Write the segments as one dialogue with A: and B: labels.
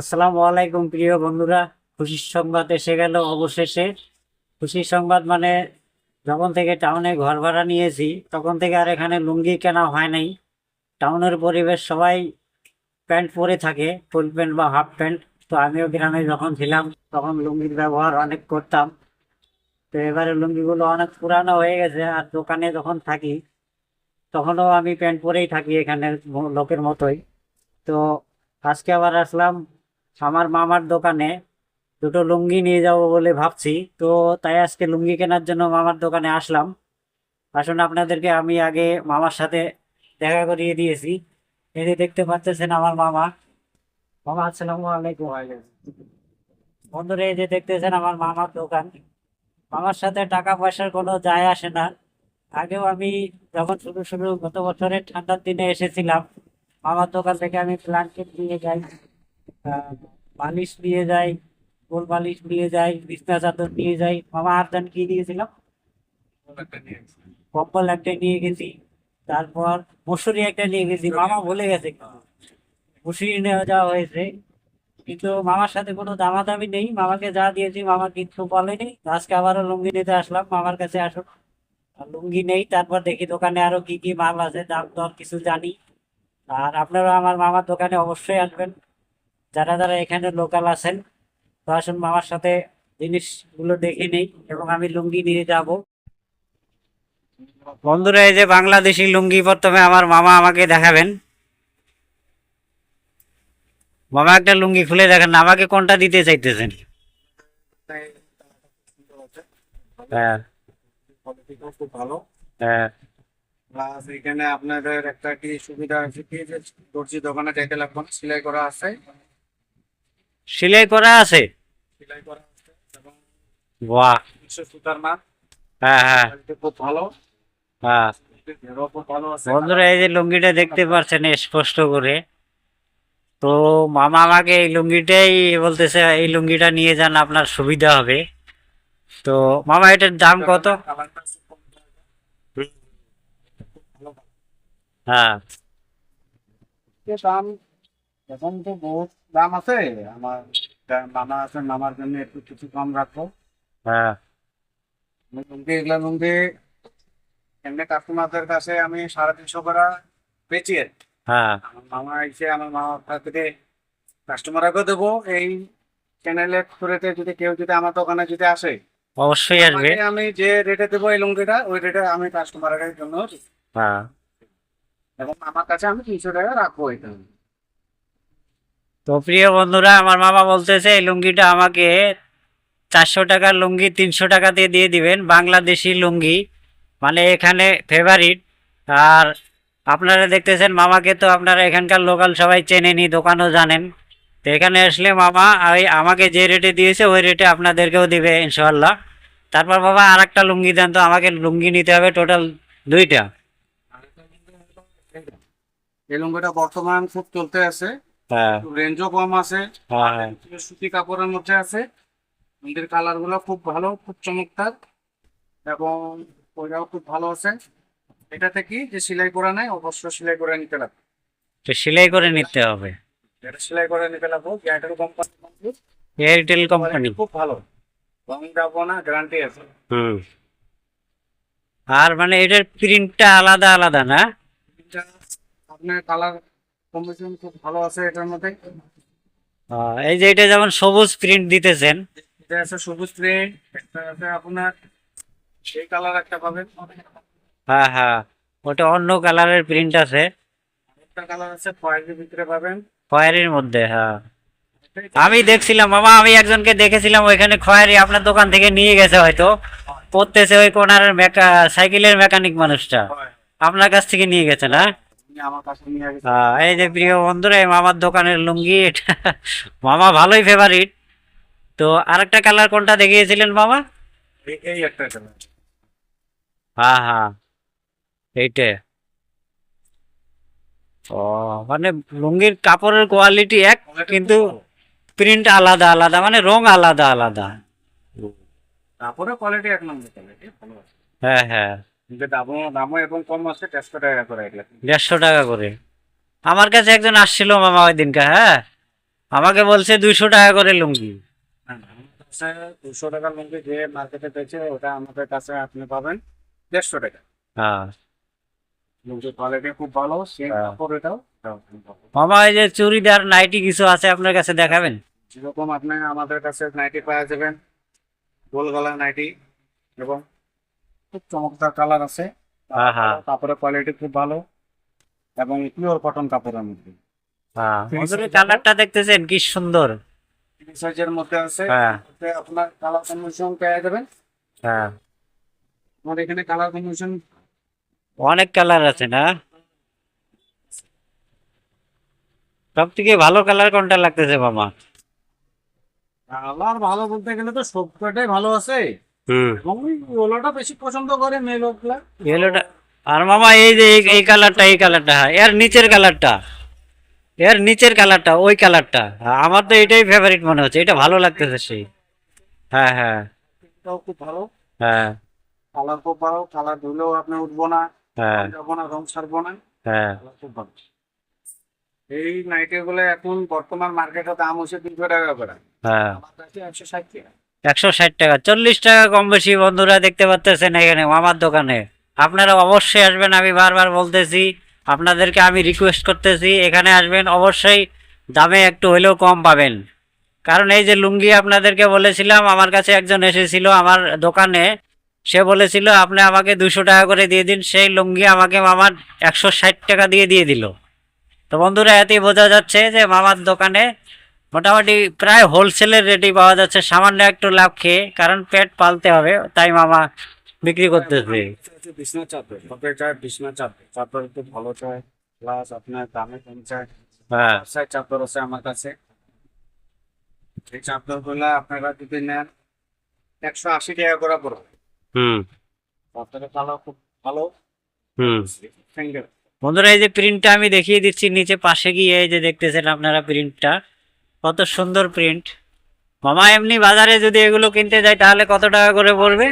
A: আসসালামু আলাইকুম, প্রিয় বন্ধুরা। খুশির সংবাদ এসে গেল অবশেষে। খুশির সংবাদ মানে যখন থেকে টাউনে ঘর ভাড়া নিয়েছি, তখন থেকে আর এখানে লুঙ্গি কেনা হয় নাই। টাউনের পরিবেশ সবাই প্যান্ট পরে থাকে, ফুল প্যান্ট বা হাফ প্যান্ট। তো আমিও গ্রামে যখন ছিলাম, তখন লুঙ্গির ব্যবহার অনেক করতাম। তো এবারে লুঙ্গিগুলো অনেক পুরানো হয়ে গেছে, আর দোকানে যখন থাকি, তখনও আমি প্যান্ট পরেই থাকি এখানে লোকের মতোই। তো আজকে আবার আসলাম আমার মামার দোকানে দুটো লুঙ্গি নিয়ে যাব বলে ভাবছি। তো তাই আজকে লুঙ্গি কেনার জন্য মামার দোকানে আসলাম। আসুন আপনাদেরকে আমি আগে মামার সাথে দেখা করিয়ে দিয়েছি। এই দেখতে পাচ্ছেন আমার মামা। মামা, আসসালামু আলাইকুম। বন্ধুরা, এই যে দেখতেছেন আমার মামার দোকান। মামার সাথে টাকা পয়সার কোনো যায় আসে না। আগেও আমি যখন শুরু শুরু গত বছরের ঠান্ডার দিনে এসেছিলাম, মামার দোকান থেকে আমি ব্ল্যাঙ্কেট নিয়ে যাই। বালিশ নিয়ে যাই গোল বালিশ নিয়ে যাই বিছনা চাদর নিয়ে যাই মামা আর দেন কি দিয়েছিলাম কম্বল একটা নিয়ে গেছি, তারপর মশুরি একটা নিয়ে গেছি মামা বলে গেছে। মশুরি নিয়ে যাওয়া হয়েছে, কিন্তু মামার সাথে কোনো দামাদামি নেই, মামাকে যা দিয়েছি, মামা কিছু বলেনি। আজকে আবারও লুঙ্গি নিতে আসলাম, মামার কাছে আসো আর লুঙ্গি নেই, তারপর দেখি দোকানে আরও কি কি মাল আছে, দাম দর কিছু জানি। আর আপনারা আমার মামার দোকানে অবশ্যই আসবেন। যারা যারা এখানে লোকাল আছেন তো আসুন মামার সাথে জিনিসগুলো দেখে নেই এবং আমি লুঙ্গি নিয়ে যাব। বন্ধুরা, এই যে বাংলাদেশি লুঙ্গি প্রথমে আমার মামা আমাকে দেখাবেন। মামা একটা লুঙ্গি খুলে দেখেন, আমাকে কোনটা দিতে চাইতেছেন? হ্যাঁ। হ্যাঁ।
B: এখানে আপনাদের একটা কি সুবিধা আছে কি? দর্জি দোকানে যেতে লাগবে সেলাই করা আছে।
A: সেলাই করা আছে?
B: সেলাই করা আছে এবং
A: বাহ।
B: সুতার মাল
A: হ্যাঁ হ্যাঁ।
B: খুব ভালো।
A: হ্যাঁ।
B: আছে।
A: বন্ধুরা এই যে লুঙ্গিটা দেখতে পাচ্ছেন স্পষ্ট করে। তো মামা আমাকে এই লুঙ্গিটাই বলতেছে এই লুঙ্গিটা নিয়ে যান আপনার সুবিধা হবে। তো মামা এটার দাম কত? হ্যাঁ।
B: দাম এখন তো বহুত দাম আছে? আমার মামা আছে মামার জন্য একটু কিছু কম রাখব।
A: হ্যাঁ।
B: লুঙ্গি এগুলা লুঙ্গি এমনি কাস্টমারদের কাছে আমি সাড়ে তিনশো করে বেচি
A: হ্যাঁ।
B: মামা এসে আমার মামার কাছ থেকে কাস্টমারকে দেবো। এই চ্যানেলের থ্রুতে যদি কেউ যদি আমার দোকানে যদি আসে
A: অবশ্যই আসবে।
B: আমি যে রেটে দেবো এই লুঙ্গিটা ওই রেটে আমি কাস্টমারের জন্য
A: হ্যাঁ।
B: এবং আমার কাছে আমি তিনশো টাকা রাখব এটা।
A: তো প্রিয় বন্ধুরা, আমার মামা বলতেছে, এই লুঙ্গিটা আমাকে চারশো টাকার লুঙ্গি তিনশো টাকাতে দিয়ে দিবেন, বাংলাদেশি লুঙ্গি। মানে এখানে ফেভারিট আর আপনারা দেখতেছেন, মামাকে তো আপনারা এখানকার লোকাল সবাই চেনেনি, দোকানও জানেন। তো এখানে আসলে মামা ওই আমাকে যে রেটে দিয়েছে, ওই রেটে আপনাদেরকেও দিবে ইনশাল্লাহ তারপর বাবা আর একটা লুঙ্গি দেন তো, আমাকে লুঙ্গি নিতে হবে টোটাল দুইটা।
B: এই লুঙ্গিটা বর্তমান খুব চলতে আছে।
A: হ্যাঁ।
B: রেঞ্জও কম আছে।
A: হ্যাঁ হ্যাঁ।
B: সুতি কাপড়ের মধ্যে আছে। মন্দির কালারগুলো খুব ভালো খুব চমৎকার। এবং ওইটাও খুব ভালো আছে। এটাতে কি? যে সেলাই করা নাই অবশ্য সেলাই করে নিতে লাগবে
A: তো সেলাই করে নিতে হবে।
B: এটা সেলাই করে নিতে লাগবে গ্যাটের কোম্পানি
A: এয়ারটেল কোম্পানি
B: খুব ভালো। রং যাব না গ্যারান্টি আছে।
A: হুম। আর মানে এটার প্রিন্টটা আলাদা আলাদা না?
B: এটা আপনার কালার কম্বিনেশন খুব ভালো আছে এটার মধ্যে।
A: এই যে এটা যেমন সবুজ প্রিন্ট দিতেছেন।
B: এটা আছে সবুজ প্রিন্ট একটা আছে আপনার সেই কালার একটা পাবেন।
A: হ্যাঁ হ্যাঁ ওটা অন্য কালারের প্রিন্ট আছে।
B: একটা কালার আছে খয়েরির ভিতরে পাবেন।
A: খয়েরির মধ্যে হ্যাঁ। আমি দেখছিলাম মামা আমি একজনকে দেখেছিলাম ওইখানে খয়েরি আপনার দোকান থেকে নিয়ে গেছে হয়তো। পড়তেছে ওই কোনার মেকা সাইকেলের মেকানিক মানুষটা। আপনার কাছ থেকে নিয়ে গেছে না? আহ, এই যে প্রিয় বন্ধুরা এই মামার দোকানের লুঙ্গি এটা মামা ভালোই ফেভারিট তো আরেকটা কালার কোনটা দেখিয়েছিলেন মামা?
B: এই- একটা কালার
A: হ্যাঁ হ্যাঁ এইটা। ও মানে লুঙ্গির কাপড়ের কোয়ালিটি এক কিন্তু প্রিন্ট আলাদা আলাদা মানে রং আলাদা আলাদা।
B: তারপরে কোয়ালিটি এক নম্বর
A: হ্যাঁ হ্যাঁ।
B: দামও এবং কম আছে দেড়শো টাকা করে
A: দেড়শো টাকা করে। আমার কাছে একজন আসছিল মামা ওই দিনকে হ্যাঁ? আমাকে বলছে দুইশো টাকা করে লুঙ্গি।
B: দুশো টাকার মধ্যে যে মার্কেটে পেয়েছে ওটা আমাদের কাছে আপনি পাবেন দেড়শো টাকা।
A: হ্যাঁ।
B: লুঙ্গির কোয়ালিটি খুব ভালো সেম
A: হ্যাঁ।
B: কাপড় এটাও।
A: মামা এই যে চুড়িদার নাইটি কিছু আছে আপনার কাছে দেখাবেন?
B: যেরকম আপনি আমাদের কাছে নাইটি পাওয়া যাবেন গোল গলা নাইটি এবং খুব চমৎকার কালার আছে।
A: হ্যাঁ, হ্যাঁ।
B: কাপড়ের কোয়ালিটি খুব ভালো এবং পিওর কটন কাপড়ের মধ্যে।
A: হ্যাঁ কালারটা দেখতেছেন কি সুন্দর।
B: সাইজের মধ্যে আছে।
A: হ্যাঁ।
B: আপনার কালার কম্বিনেশন পেয়ে যাবেন।
A: হ্যাঁ।
B: আমাদের এখানে কালার কম্বিনেশন
A: অনেক কালার আছে না? সব থেকে ভালো কালার কোনটা লাগতেছে মামা?
B: কালার ভালো বলতে গেলে তো সব কটাই ভালো আছে।
A: হুম।
B: বেশি পছন্দ করে মেয়ে লোকগুলা
A: ইয়েলোটা আর মামা এই যে এই- কালারটা এই কালারটা হ্যাঁ এর নিচের কালারটা এর নিচের কালারটা ওই কালারটা আমার তো এটাই ফেভারিট মনে হচ্ছে এটা ভালো লাগতেছে সেই। হ্যাঁ হ্যাঁ।
B: এটাও খুব ভালো।
A: হ্যাঁ।
B: কালার খুব ভালো কালার ধুলেও আপনি উঠবো না
A: হ্যাঁ।
B: যাব না রং ছাড়বো না।
A: হ্যাঁ।
B: খুব ভালো। এই নাইটি গুলো এখন বর্তমান মার্কেটে দাম হচ্ছে তিনশো টাকা করে।
A: হ্যাঁ।
B: আমার কাছে একশো ষাট টাকা।
A: একশো ষাট টাকা। চল্লিশ টাকা কম বেশি বন্ধুরা দেখতে পাচ্ছেন এখানে মামার দোকানে। আপনারা অবশ্যই আসবেন, আমি বারবার বলতেছি। আপনাদেরকে আমি রিকোয়েস্ট করতেছি, এখানে আসবেন, অবশ্যই দামে একটু হলেও কম পাবেন। কারণ এই যে লুঙ্গি আপনাদেরকে বলেছিলাম, আমার কাছে একজন এসেছিল আমার দোকানে। সে বলেছিল, আপনি আমাকে দুশো টাকা করে দিয়ে দিন। সেই লুঙ্গি আমাকে মামার একশো ষাট টাকা দিয়ে দিয়ে দিল। তো বন্ধুরা, এতেই বোঝা যাচ্ছে যে মামার দোকানে মোটামুটি প্রায় হোলসেলের রেটই পাওয়া যাচ্ছে। সামান্য একটু লাভ খেয়ে কারণ পেট পালতে হবে তাই মামা বিক্রি করতেছে।
B: বিছনা চাপে সবের চায় বিছনা চাপে চাপের একটু ভালো চায় প্লাস আপনার দামে কম চায়
A: হ্যাঁ।
B: আছে আমার কাছে এই চাপড়গুলা আপনারা যদি নেন একশো আশি টাকা করে পড়বে।
A: হুম।
B: খুব ভালো।
A: হুম।
B: ফিঙ্গার
A: বন্ধুরা এই যে প্রিন্টটা আমি দেখিয়ে দিচ্ছি নিচে পাশে গিয়ে এই যে দেখতেছেন আপনারা প্রিন্টটা কত সুন্দর প্রিন্ট মামা এমনি বাজারে যদি এগুলো কিনতে যাই তাহলে কত টাকা করে পড়বে?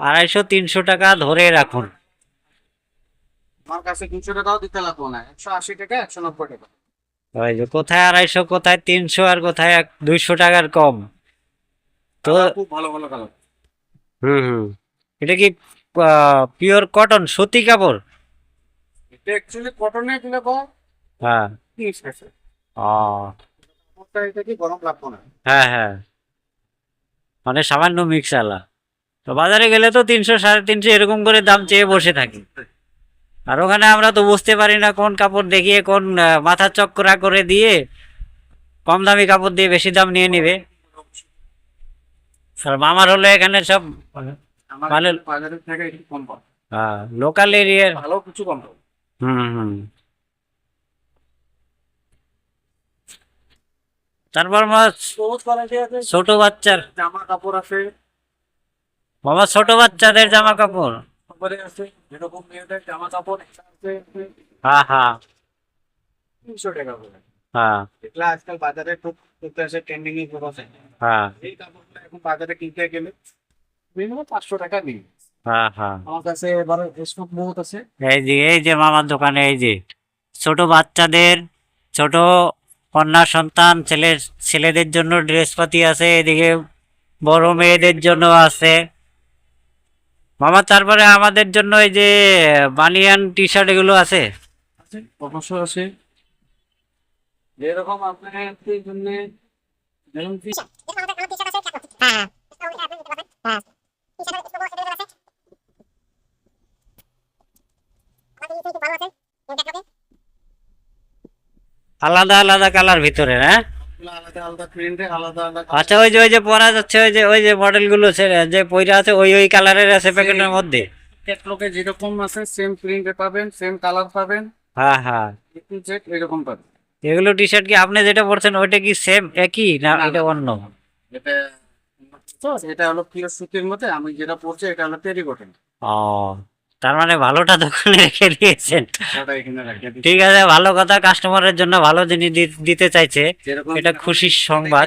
A: আড়াইশো তিনশো টাকা ধরে রাখুন।
B: আমার কাছে তিনশো টাকাও দিতে লাগবো না একশো আশি টাকা একশো নব্বই টাকা।
A: ওই যে কোথায় আড়াইশো কোথায় তিনশো আর কোথায় এক দুইশো টাকার কম। তো
B: খুব ভালো ভালো কালার।
A: হুম হুম। এটা কি পিওর কটন সুতি কাপড়?
B: এটা অ্যাকচুয়ালি কটনের দিলে
A: হ্যাঁ।
B: জিনিস আছে।
A: হ্যাঁ হ্যাঁ। মানে সামান্য মিক্স আলা। তো বাজারে গেলে তো তিনশো সাড়ে তিনশো এরকম করে দাম চেয়ে বসে থাকি। আর ওখানে আমরা তো বুঝতে পারি না কোন কাপড় দেখিয়ে কোন মাথা চক্করা করে দিয়ে কম দামি কাপড় দিয়ে বেশি দাম নিয়ে নিবে। মামার হলো এখানে সব লোকাল এরিয়ার
B: ভালো কিছু কম
A: হুম হুম। তারপর
B: আছে?
A: ছোট বাচ্চার
B: জামা কাপড় আছে।
A: বাবা ছোট বাচ্চাদের জামা কাপড়।
B: তারপরে আছে যেরকম মেয়েদের জামা কাপড়
A: হ্যাঁ হ্যাঁ।
B: তিনশো টাকা করে।
A: হ্যাঁ।
B: এগুলা আজকাল বাজারে খুব করতে আছে ট্রেন্ডিং এ খুব আছে।
A: হ্যাঁ।
B: এই কাপড়গুলো এখন বাজারে কিনতে গেলে মিনিমাম পাঁচশো টাকা নিই।
A: হ্যাঁ হ্যাঁ।
B: আমার কাছে এবারে স্টক বহুত আছে।
A: এই যে এই যে মামার দোকানে এই যে ছোট বাচ্চাদের ছোট কন্যা সন্তান ছেলে ছেলেদের জন্য ড্রেস পাতি আছে এদিকে বড় মেয়েদের জন্য আছে। মামা তারপরে আমাদের জন্য এই যে বানিয়ান টি শার্ট এগুলো আছে।
B: আছে অবশ্যই আছে। যেরকম আপনার জন্য যেরকম কি
A: আলাদা আলাদা কালার ভিতরে হ্যাঁ?
B: আলাদা আলাদা প্রিন্টে আলাদা আলাদা
A: আচ্ছা ওই যে ওই যে পরা যাচ্ছে ওই যে ওই যে মডেলগুলো যে পইরা আছে ওই ওই কালারের আছে প্যাকেটের মধ্যে?
B: ক্যাটলগে যেরকম আছে সেম প্রিন্টে পাবেন সেম কালার পাবেন।
A: হ্যাঁ হ্যাঁ।
B: এরকম পাবেন।
A: এগুলো টি শার্ট কি আপনি যেটা পরছেন ওইটা কি সেম একই না এটা অন্য?
B: এটা হলো পিওর সুতির মধ্যে আমি যেটা পরছি এটা হলো টেরিকটন
A: ও। তার মানে ভালোটা দোকানে রেখে দিয়েছেন। ঠিক আছে ভালো কথা কাস্টমারের জন্য ভালো জিনিস দিতে চাইছে। এটা খুশির সংবাদ।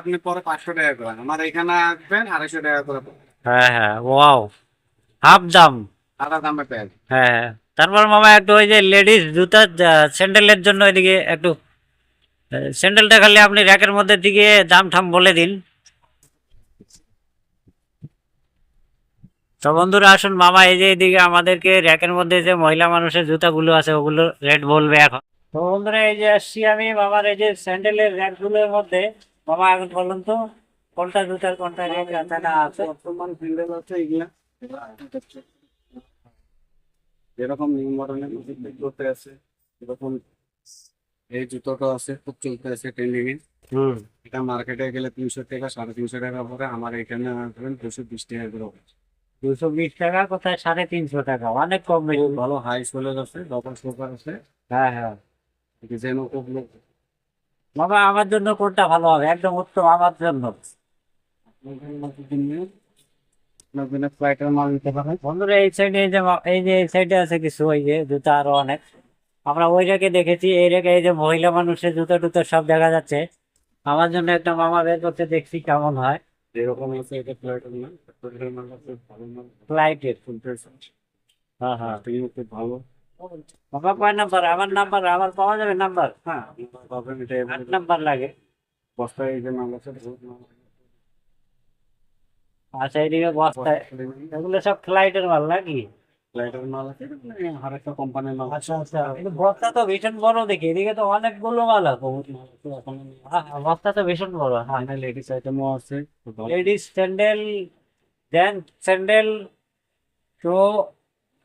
B: আপনি পরে পাঁচশো টাকা করে আমার এখানে আসবেন আড়াইশো টাকা করে
A: হ্যাঁ হ্যাঁ ওয়াও হাফ দাম।
B: আধা দামে পেয়ে
A: হ্যাঁ হ্যাঁ। তারপর মামা একটু ওই যে লেডিস জুতা স্যান্ডেলের জন্য এদিকে একটু স্যান্ডেলটা খালি আপনি র্যাকের মধ্যে দিকে দাম ঠাম বলে দিন। তো বন্ধুরা আসুন মামা এই যে এদিকে আমাদেরকে র্যাকের মধ্যে যে মহিলা মানুষের জুতাগুলো আছে ওগুলো রেট বলবে এখন। তো বন্ধুরা এই যে আসছি আমি মামার এই যে স্যান্ডেলের র্যাকগুলোর মধ্যে। মামা এখন বলুন তো কোনটা জুতার কোনটা র্যাক আছে?
B: বর্তমান ফিল্ডের আছে এগুলা যেরকম নিউ মডেলের মধ্যে করতে আছে এরকম এই জুতোটা আছে খুব চলতে আছে ট্রেন্ডিং এ।
A: হুম।
B: এটা মার্কেটে গেলে তিনশো টাকা সাড়ে তিনশো টাকা পরে আমার এখানে ধরেন দুশো বিশ টাকা করে।
A: দুশো বিশ টাকা কোথায় সাড়ে তিনশো টাকা? অনেক কম
B: ভালো হাই সোলের আছে ডবল সোফার আছে।
A: হ্যাঁ হ্যাঁ।
B: ডিজাইনও খুব লোক
A: বাবা আমার জন্য কোনটা ভালো হবে? একদম উত্তম আমার জন্য।
B: ফ্লাইটের মাল নিতে পারেন
A: বন্ধুরা এই সাইডে এই যে এই যে এই সাইডে আছে কিছু ওই যে জুতা আরও অনেক। আমরা দেখেছি এই রেখে এই যে মহিলা মানুষের জুতো টুতো সব দেখা যাচ্ছে। আমার জন্য একটা মামা বের করতে দেখছি কেমন হয়।
B: এরকম আছে এটা ফ্লাইটের মাল। ফ্লাইটের মাল আছে ভালো মাল
A: ফ্লাইটের
B: ফুল প্রেস
A: হ্যাঁ হ্যাঁ
B: আপনিও খুব ভালো
A: বাবা কয় নাম্বার আমার নাম্বার আমার পাওয়া যাবে নাম্বার
B: হ্যাঁ পাবেন এটা
A: আট নাম্বার লাগে
B: বস্তায় এই যে মাল আছে বহুত মাল আছে।
A: আচ্ছা এইদিকে বস্তায় এগুলো সব ফ্লাইটের মাল নাকি
B: ফ্লাইটের মাল আছে আর একটা কোম্পানির মাল আছে
A: আচ্ছা আচ্ছা কিন্তু বস্তা তো ভীষণ বড় দেখি এদিকে তো অনেকগুলো মাল আছে হ্যাঁ, হ্যাঁ, বস্তা তো ভীষণ বড় হ্যাঁ
B: লেডিস আইটেমও আছে খুব ভালো।
A: লেডিস স্যান্ডেল দেন স্যান্ডেল তো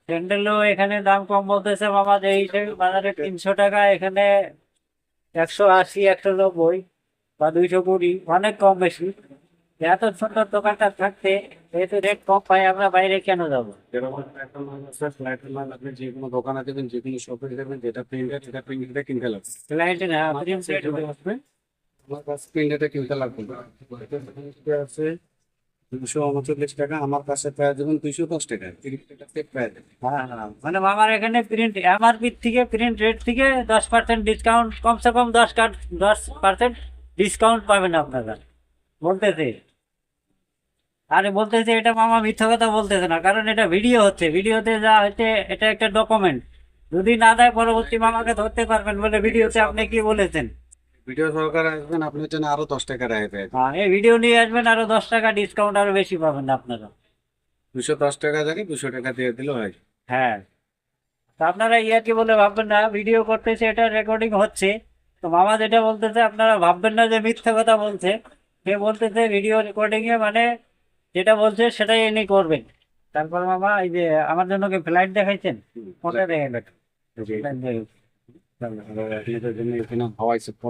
A: স্যান্ডেলও এখানে দাম কম বলতেছে মামা যে হিসেবে বাজারে তিনশো টাকা এখানে একশো আশি একশো নব্বই বা দুইশো কুড়ি অনেক কম বেশি। এত সুন্দর দোকানটা থাকতে যেহেতু রেট কম পাই আমরা বাইরে কেন যাব?
B: যে কোনো দোকানে দেবেন যে কোনো শপে দেবেন যেটা প্রিন্টেড সেটা প্রিন্টেড কিনতে লাগবে
A: ক্লায়েন্টের
B: আমার কাছে যেটা আমার কাছে প্রিন্টেড কিনতে লাগবে আছে। দুশো উনচল্লিশ টাকা, আমার কাছে প্রায় দেবেন দুইশো দশ টাকা। তিরিশ টাকা থেকে প্রায়
A: হ্যাঁ হ্যাঁ মানে মামার এখানে প্রিন্ট এমআরপি থেকে প্রিন্ট রেট থেকে দশ পার্সেন্ট ডিসকাউন্ট কমসে কম দশ কার্ড, দশ পার্সেন্ট ডিসকাউন্ট পাবেন আপনারা। বলতেছে। আরে বলতেছে, এটা মামা মিথ্যা কথা বলতেছে না, কারণ এটা ভিডিও হচ্ছে। ভিডিওতে যা হচ্ছে, এটা একটা ডকুমেন্ট যদি না দেয়, পরবর্তী মামাকে ধরতে পারবেন বলে ভিডিওতে আপনি কি বলেছেন?
B: ভিডিও সহকারে আসবেন আপনার জন্য আরও দশ টাকা পেয়ে
A: হ্যাঁ এই ভিডিও নিয়ে আসবেন আরও দশ টাকা ডিসকাউন্ট আরও বেশি পাবেন আপনারা।
B: দুশো দশ টাকা জায়গায় দুশো টাকা দিয়ে দিলে হয়।
A: হ্যাঁ। তো আপনারা ইয়াকে বলে ভাববেন না ভিডিও করতেছে এটা রেকর্ডিং হচ্ছে। তো মামা যেটা বলতেছে আপনারা ভাববেন না যে মিথ্যা কথা বলছে। সে বলতেছে ভিডিও রেকর্ডিং এ মানে যেটা বলছে সেটাই এনে করবেন। তারপর মামা এই যে আমার জন্য কি ফ্লাইট দেখাইছেন? কোনটা দেখাইবেন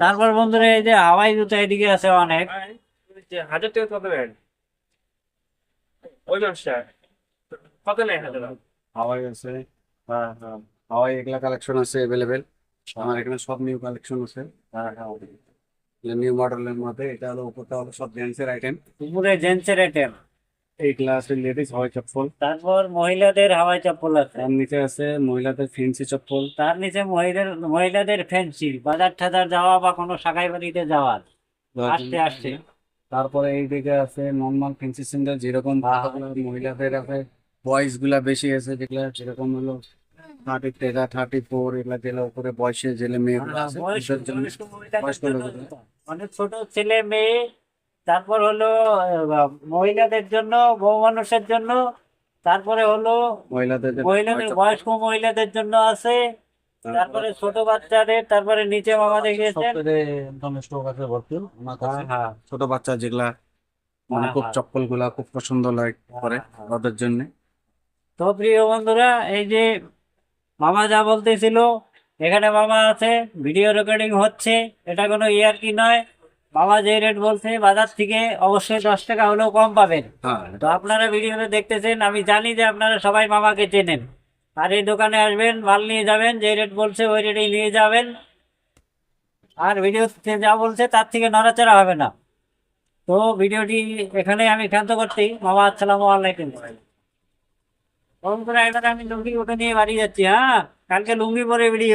A: তারপর বন্ধুরা এই যে হাওয়াই জুতো এদিকে আছে অনেক।
C: হাজার টাকা কত ওই কত নেয় হাজার
B: হাওয়াই আছে হ্যাঁ হ্যাঁ হাওয়াই এগুলা কালেকশন আছে অ্যাভেলেবেল আমার এখানে সব নিউ কালেকশন আছে। হ্যাঁ হ্যাঁ নিউ মডেলের মধ্যে এটা হলো উপরটা হলো সব জেন্টসের আইটেম
A: উপরে জেন্টসের আইটেম
B: এইগুলা আছে লেডিস হাওয়াই চপ্পল।
A: তারপর মহিলাদের হাওয়াই চপ্পল আছে।
B: তার নিচে আছে মহিলাদের ফেন্সি চপ্পল।
A: তার নিচে মহিলাদের মহিলাদের ফ্যান্সি বাজার টাজার যাওয়া বা কোনো শাখাই বাড়িতে যাওয়ার আসতে আসতে
B: তারপরে এই দিকে আছে নর্মাল ফেন্সি স্যান্ডেল যেরকম মহিলাদের আছে। বয়েসগুলা বেশি আছে যেগুলা যেরকম হলো থার্টি তেরা থার্টি ফোর এগুলা জেলা উপরে বয়সে জেলে জন্য লোকদের।
A: অনেক ছোট ছেলে মেয়ে তারপর হলো মহিলাদের জন্য বউ মানুষের জন্য তারপরে হলো
B: মহিলাদের
A: বয়স্ক মহিলাদের জন্য আছে তারপরে ছোট বাচ্চাদের তারপরে নিচে বাবা দেখিয়েছেন
B: কাছে
A: হ্যাঁ।
B: ছোট বাচ্চা যেগুলা মানে
A: হ্যাঁ,
B: খুব
A: হ্যাঁ।
B: চপ্পলগুলা খুব পছন্দ লাগে করে
A: হ্যাঁ।
B: ওদের জন্য।
A: তো প্রিয় বন্ধুরা এই যে মামা যা বলতেছিল এখানে মামা আছে ভিডিও রেকর্ডিং হচ্ছে এটা কোনো ইয়ার কি নয়। মামা যে রেট বলছে বাজার থেকে অবশ্যই দশ টাকা হলেও কম পাবেন।
B: হ্যাঁ।
A: তো আপনারা ভিডিওতে দেখতেছেন আমি জানি যে আপনারা সবাই মামাকে চেনেন। আর এই দোকানে আসবেন মাল নিয়ে যাবেন যে রেট বলছে ওই রেটেই নিয়ে যাবেন। আর ভিডিওতে যা বলছে তার থেকে নড়াচড়া হবে না। তো ভিডিওটি এখানে আমি ক্ষান্ত করছি। মামা আসসালামু আলাইকুম। ফোন করে একবার আমি লুঙ্গি ওটা নিয়ে বাড়ি যাচ্ছি হ্যাঁ? কালকে লুঙ্গি পরে ভিডিও